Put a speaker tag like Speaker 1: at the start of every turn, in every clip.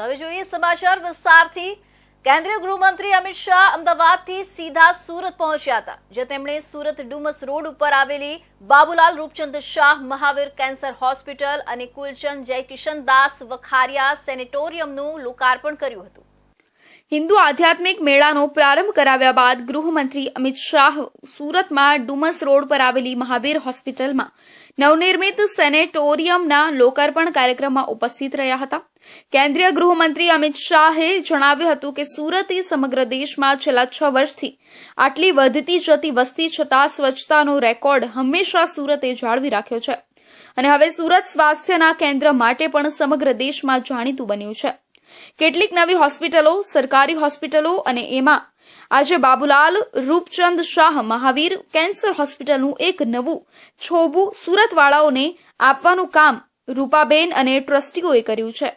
Speaker 1: હવે જોઈએ સમાચાર વિસ્તારથી. કેન્દ્રીય ગૃહમંત્રી અમિત શાહ અમદાવાદથી સીધા સુરત પહોંચ્યા હતા જે તેમણે સુરત ડુમસ રોડ ઉપર આવેલી બાબુલાલ રૂપચંદ શાહ મહાવીર કેન્સર હોસ્પિટલ અને કુલચંદ જયકિશન દાસ વખારિયા સેનેટોરિયમનું લોકાર્પણ કર્યું હતું.
Speaker 2: હિન્દુ આધ્યાત્મિક મેળાનો પ્રારંભ કરાવ્યા બાદ ગૃહમંત્રી અમિત શાહ સુરતમાં ડુમસ રોડ પર આવેલી મહાવીર હોસ્પિટલમાં નવનિર્મિત સેનેટોરિયમના લોકાર્પણ કાર્યક્રમમાં ઉપસ્થિત રહ્યા હતા. કેન્દ્રીય ગૃહમંત્રી અમિત શાહે જણાવ્યું હતું કે સુરત એ સમગ્ર દેશમાં છેલ્લા છ વર્ષથી આટલી વધતી જતી વસ્તી છતાં સ્વચ્છતાનો રેકોર્ડ હંમેશા સુરતે જાળવી રાખ્યો છે. અને હવે સુરત સ્વાસ્થ્યના કેન્દ્ર માટે પણ સમગ્ર દેશમાં જાણીતું બન્યું છે. કેટલીક નવી હોસ્પિટલો, સરકારી હોસ્પિટલો અને એમાં. આજે બાબુલાલ રૂપચંદ શાહ મહાવીર કેન્સર હોસ્પિટલનું એક નવું છોબું સુરતવાળાઓને આપવાનું કામ રૂપાબેન અને ટ્રસ્ટીઓએ કર્યું છે.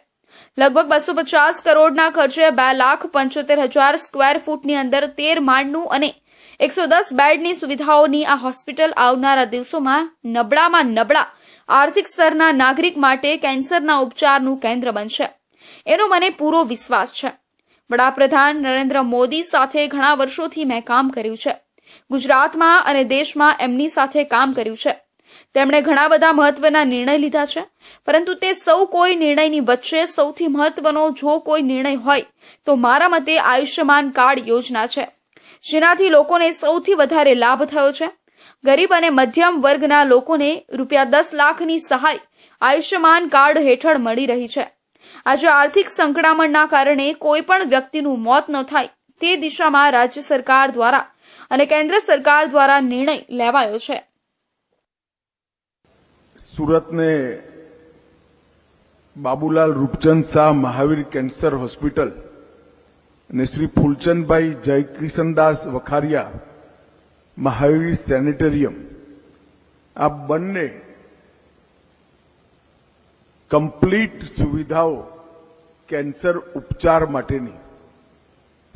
Speaker 2: લગભગ બસો પચાસ કરોડના ખર્ચે બે લાખ પંચોતેર હજાર સ્ક્વેર ફૂટની અંદર તેર માળનું અને એકસો દસ બેડની સુવિધાઓની આ હોસ્પિટલ આવનારા દિવસોમાં નબળામાં નબળા આર્થિક સ્તરના નાગરિક માટે કેન્સરના ઉપચારનું કેન્દ્ર બનશે. એનો મને પૂરો વિશ્વાસ છે. વડાપ્રધાન નરેન્દ્ર મોદી સાથે ઘણા વર્ષોથી મેં કામ કર્યું છે. ગુજરાતમાં અને દેશમાં એમની સાથે કામ કર્યું છે. તેમણે ઘણા બધા મહત્વના નિર્ણય લીધા છે, પરંતુ તે સૌ કોઈ નિર્ણયની વચ્ચે સૌથી મહત્વનો જો કોઈ નિર્ણય હોય, તો મારા મતે આયુષ્યમાન કાર્ડ યોજના છે. જેનાથી લોકોને સૌથી વધારે લાભ થયો છે. ગરીબ અને મધ્યમ વર્ગના લોકોને રૂપિયા દસ લાખની સહાય આયુષ્યમાન કાર્ડ હેઠળ મળી રહી છે. આજે આર્થિક સંકળામણના કારણે કોઈ પણ વ્યક્તિનું મોત ન થાય તે દિશામાં રાજ્ય સરકાર દ્વારા અને કેન્દ્ર સરકાર દ્વારા નિર્ણય લેવાયો છે.
Speaker 3: સુરતને બાબુલાલ રૂપચંદ શાહ મહાવીર કેન્સર હોસ્પિટલ અને શ્રી ફૂલચંદભાઈ જયકિશનદાસ વખારિયા મહાવીર સેનેટરિયમ આ બંને કમ્પ્લીટ સુવિધાઓ કેન્સર ઉપચાર માટેની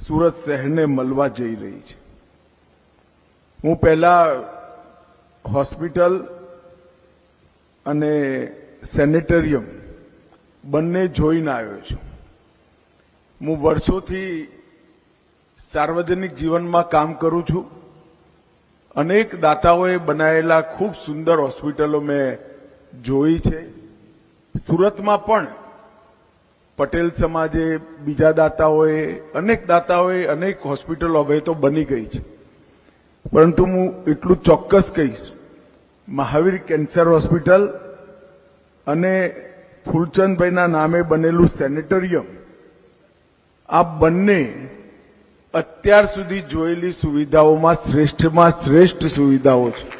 Speaker 3: સુરત શહેરને મળવા જઈ રહી છે. હું પહેલા હોસ્પિટલ અને સેનેટરિયમ બંને જોઈને આવ્યો છું. હું વર્ષોથી સાર્વજનિક જીવનમાં કામ કરું છું. અનેક દાતાઓએ બનાવેલા ખૂબ સુંદર હોસ્પિટલો મેં જોઈ છે. સુરતમાં પણ પટેલ સમાજે બીજા દાતાઓએ, અનેક દાતાઓએ, અનેક હોસ્પિટલો હવે તો બની ગઈ છે. પરંતુ હું એટલું ચોક્કસ કહીશ, મહાવીર કેન્સર હોસ્પિટલ અને ફૂલચંદભાઈના નામે બનેલું સેનેટોરિયમ, આ બંને અત્યાર સુધી જોયેલી સુવિધાઓમાં શ્રેષ્ઠમાં શ્રેષ્ઠ સુવિધાઓ છે.